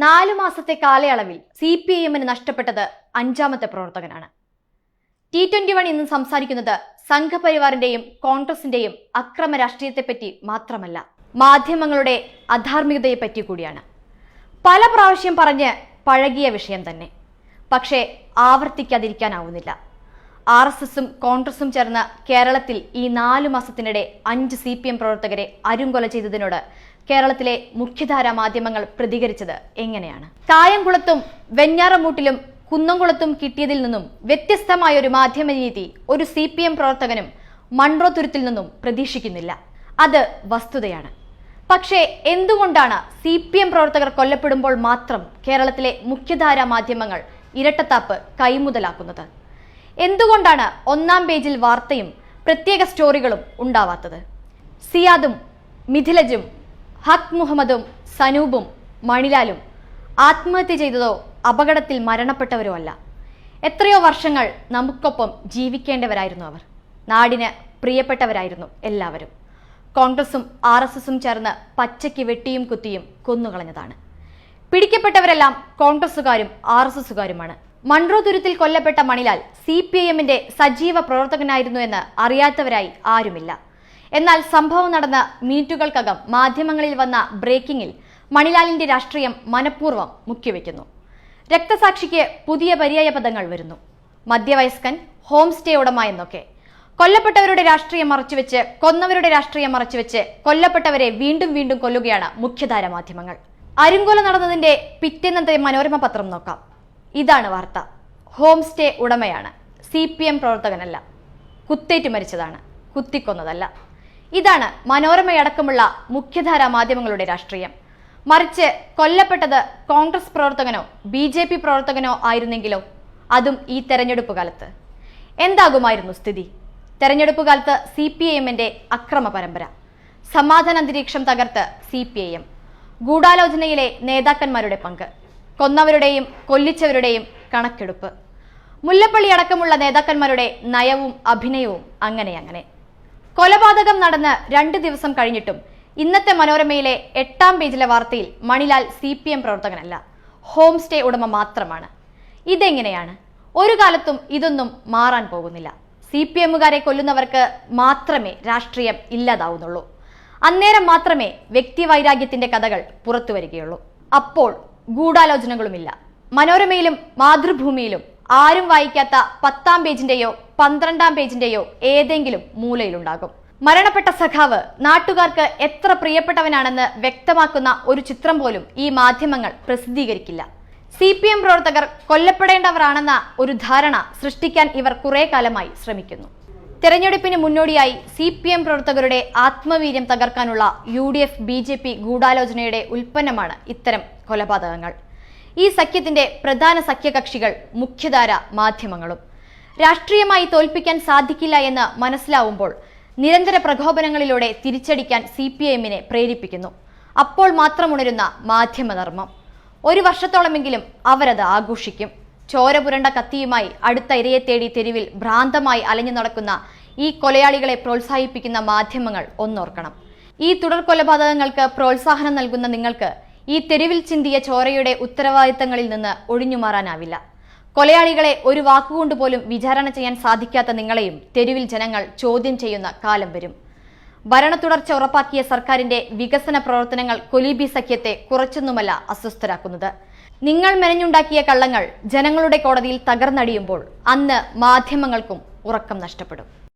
നാലു മാസത്തെ കാലയളവിൽ സി പി ഐ എമ്മിന് നഷ്ടപ്പെട്ടത് അഞ്ചാമത്തെ പ്രവർത്തകനാണ്. ടി ട്വന്റി വൺ ഇന്ന് സംസാരിക്കുന്നത് സംഘപരിവാറിന്റെയും കോൺഗ്രസിന്റെയും അക്രമ രാഷ്ട്രീയത്തെപ്പറ്റി മാത്രമല്ല മാധ്യമങ്ങളുടെ അധാർമികതയെ പറ്റി കൂടിയാണ്. പല പ്രാവശ്യം പറഞ്ഞ് പഴകിയ വിഷയം തന്നെ. പക്ഷേ ആവർത്തിക്കാതിരിക്കാനാവുന്നില്ല. ആർ എസ് എസും കോൺഗ്രസും ചേർന്ന് കേരളത്തിൽ ഈ നാലു മാസത്തിനിടെ അഞ്ച് സി പി എം പ്രവർത്തകരെ അരുംകൊല ചെയ്തതിനോട് കേരളത്തിലെ മുഖ്യധാര മാധ്യമങ്ങൾ പ്രതികരിച്ചത് എങ്ങനെയാണ്? കായംകുളത്തും വെഞ്ഞാറമൂട്ടിലും കുന്നംകുളത്തും കിട്ടിയതിൽ നിന്നും വ്യത്യസ്തമായ ഒരു മാധ്യമ രീതി ഒരു സി പി എം പ്രവർത്തകനും മൺട്രോ തുരുത്തിൽ നിന്നും പ്രതീക്ഷിക്കുന്നില്ല. അത് വസ്തുതയാണ്. പക്ഷേ എന്തുകൊണ്ടാണ് സി പി എം പ്രവർത്തകർ കൊല്ലപ്പെടുമ്പോൾ മാത്രം കേരളത്തിലെ മുഖ്യധാര മാധ്യമങ്ങൾ ഇരട്ടത്താപ്പ് കൈമുതലാക്കുന്നത്? എന്തുകൊണ്ടാണ് ഒന്നാം പേജിൽ വാർത്തയും പ്രത്യേക സ്റ്റോറികളും ഉണ്ടാവാത്തത്? സിയാദും മിഥിലജും ഹക് മുഹമ്മദും സനൂബും മണിലാലും ആത്മഹത്യ ചെയ്തതോ അപകടത്തിൽ മരണപ്പെട്ടവരോ അല്ല എത്രയോ വർഷങ്ങൾ നമുക്കൊപ്പം ജീവിക്കേണ്ടവരായിരുന്നു അവർ. നാടിന് പ്രിയപ്പെട്ടവരായിരുന്നു എല്ലാവരും. കോൺഗ്രസും ആർ എസ് എസും ചേർന്ന് പച്ചയ്ക്ക് വെട്ടിയും കുത്തിയും കൊന്നുകളഞ്ഞതാണ്. പിടിക്കപ്പെട്ടവരെല്ലാം കോൺഗ്രസുകാരും ആർ എസ് എസുകാരുമാണ് മൺറോ ദുരിത്തിൽ കൊല്ലപ്പെട്ട മണിലാൽ സി പി ഐ എമ്മിന്റെ സജീവ പ്രവർത്തകനായിരുന്നു എന്ന് അറിയാത്തവരായി ആരുമില്ല. എന്നാൽ സംഭവം നടന്ന മിനിറ്റുകൾക്കകം മാധ്യമങ്ങളിൽ വന്ന ബ്രേക്കിംഗിൽ മണിലാലിന്റെ രാഷ്ട്രീയം മനഃപൂർവം മുക്കിവെക്കുന്നു. രക്തസാക്ഷിക്ക് പുതിയ പര്യായ പദങ്ങൾ വരുന്നു. മധ്യവയസ്കൻ ഹോം സ്റ്റേ ഉടമ എന്നൊക്കെ. കൊല്ലപ്പെട്ടവരുടെ രാഷ്ട്രീയം മറച്ചുവെച്ച് കൊന്നവരുടെ രാഷ്ട്രീയം മറച്ചുവെച്ച് കൊല്ലപ്പെട്ടവരെ വീണ്ടും വീണ്ടും കൊല്ലുകയാണ് മുഖ്യധാര മാധ്യമങ്ങൾ. അരുങ്കൊല നടന്നതിന്റെ പിറ്റേന്നത്തെ മനോരമ പത്രം നോക്കാം. ഇതാണ് വാർത്ത. ഹോം സ്റ്റേ ഉടമയാണ്. സി പി എം പ്രവർത്തകനല്ല. കുത്തേറ്റ് മരിച്ചതാണ്. കുത്തിക്കൊന്നതല്ല. ഇതാണ് മനോരമയടക്കമുള്ള മുഖ്യധാരാ മാധ്യമങ്ങളുടെ രാഷ്ട്രീയം. മറിച്ച് കൊല്ലപ്പെട്ടത് കോൺഗ്രസ് പ്രവർത്തകനോ ബി ജെ പി പ്രവർത്തകനോ ആയിരുന്നെങ്കിലോ അതും ഈ തെരഞ്ഞെടുപ്പ് കാലത്ത്. എന്താകുമായിരുന്നു സ്ഥിതി? തെരഞ്ഞെടുപ്പ് കാലത്ത് സി പി ഐ എമ്മിന്റെ അക്രമ പരമ്പര. സമാധാന അന്തരീക്ഷം തകർത്ത് സി പി ഐ എം. ഗൂഢാലോചനയിലെ നേതാക്കന്മാരുടെ പങ്ക്. കൊന്നവരുടെയും കൊല്ലിച്ചവരുടെയും കണക്കെടുപ്പ്. മുല്ലപ്പള്ളി അടക്കമുള്ള നേതാക്കന്മാരുടെ നയവും അഭിനയവും അങ്ങനെ അങ്ങനെ. കൊലപാതകം നടന്ന് രണ്ട് ദിവസം കഴിഞ്ഞിട്ടും ഇന്നത്തെ മനോരമയിലെ എട്ടാം പേജിലെ വാർത്തയിൽ മണിലാൽ സി പി എം പ്രവർത്തകനല്ല. ഹോം സ്റ്റേ ഉടമ മാത്രമാണ്. ഇതെങ്ങനെയാണ്? ഒരു കാലത്തും ഇതൊന്നും മാറാൻ പോകുന്നില്ല. സി പി എമ്മുകാരെ കൊല്ലുന്നവർക്ക് മാത്രമേ രാഷ്ട്രീയം ഇല്ലാതാവുന്നുള്ളൂ. അന്നേരം മാത്രമേ വ്യക്തിവൈരാഗ്യത്തിന്റെ കഥകൾ പുറത്തു വരികയുള്ളൂ. അപ്പോൾ ഗൂഢാലോചനകളുമില്ല. മനോരമയിലും മാതൃഭൂമിയിലും ആരും വായിക്കാത്ത പത്താം പേജിന്റെയോ പന്ത്രണ്ടാം പേജിന്റെയോ ഏതെങ്കിലും മൂലയിലുണ്ടാകും. മരണപ്പെട്ട സഖാവ് നാട്ടുകാർക്ക് എത്ര പ്രിയപ്പെട്ടവനാണെന്ന് വ്യക്തമാക്കുന്ന ഒരു ചിത്രം പോലും ഈ മാധ്യമങ്ങൾ പ്രസിദ്ധീകരിക്കില്ല. സി പി എം പ്രവർത്തകർ കൊല്ലപ്പെടേണ്ടവരാണെന്ന ഒരു ധാരണ സൃഷ്ടിക്കാൻ ഇവർ കുറെ കാലമായി ശ്രമിക്കുന്നു. തെരഞ്ഞെടുപ്പിന് മുന്നോടിയായി സി പി എം പ്രവർത്തകരുടെ ആത്മവീര്യം തകർക്കാനുള്ള U D F B J P ഗൂഢാലോചനയുടെ ഉൽപ്പന്നമാണ് ഇത്തരം കൊലപാതകങ്ങൾ. ഈ സഖ്യത്തിന്റെ പ്രധാന സഖ്യകക്ഷികൾ മുഖ്യധാര മാധ്യമങ്ങളും. രാഷ്ട്രീയമായി തോൽപ്പിക്കാൻ സാധിക്കില്ല എന്ന് മനസ്സിലാവുമ്പോൾ നിരന്തര പ്രകോപനങ്ങളിലൂടെ തിരിച്ചടിക്കാൻ സി പി എമ്മിനെ പ്രേരിപ്പിക്കുന്നു. അപ്പോൾ മാത്രം ഉണരുന്ന മാധ്യമധർമ്മം. ഒരു വർഷത്തോളമെങ്കിലും അവരത് ആഘോഷിക്കും. ചോര പുരണ്ട കത്തിയുമായി അടുത്ത ഇരയെ തേടി തെരുവിൽ ഭ്രാന്തമായി അലഞ്ഞു നടക്കുന്ന ഈ കൊലയാളികളെ പ്രോത്സാഹിപ്പിക്കുന്ന മാധ്യമങ്ങൾ ഒന്നോർക്കണം. ഈ തുടർ കൊലപാതകങ്ങൾക്ക് പ്രോത്സാഹനം നൽകുന്ന നിങ്ങൾക്ക് ഈ തെരുവിൽ ചിന്തിയ ചോരയുടെ ഉത്തരവാദിത്തങ്ങളിൽ നിന്ന് ഒഴിഞ്ഞുമാറാനാവില്ല. കൊലയാളികളെ ഒരു വാക്കുകൊണ്ട് പോലും വിചാരണ ചെയ്യാൻ സാധിക്കാത്ത നിങ്ങളെയും തെരുവിൽ ജനങ്ങൾ ചോദ്യം ചെയ്യുന്ന കാലം വരും. ഭരണ തുടർച്ച ഉറപ്പാക്കിയ സർക്കാരിന്റെ വികസന പ്രവർത്തനങ്ങൾ കൊലീബി സഖ്യത്തെ കുറച്ചൊന്നുമല്ല അസ്വസ്ഥരാക്കുന്നത്. നിങ്ങൾ മെനഞ്ഞുണ്ടാക്കിയ കള്ളങ്ങൾ ജനങ്ങളുടെ കോടതിയിൽ തകർന്നടിയുമ്പോൾ അന്ന് മാധ്യമങ്ങൾക്കും ഉറക്കം നഷ്ടപ്പെടും.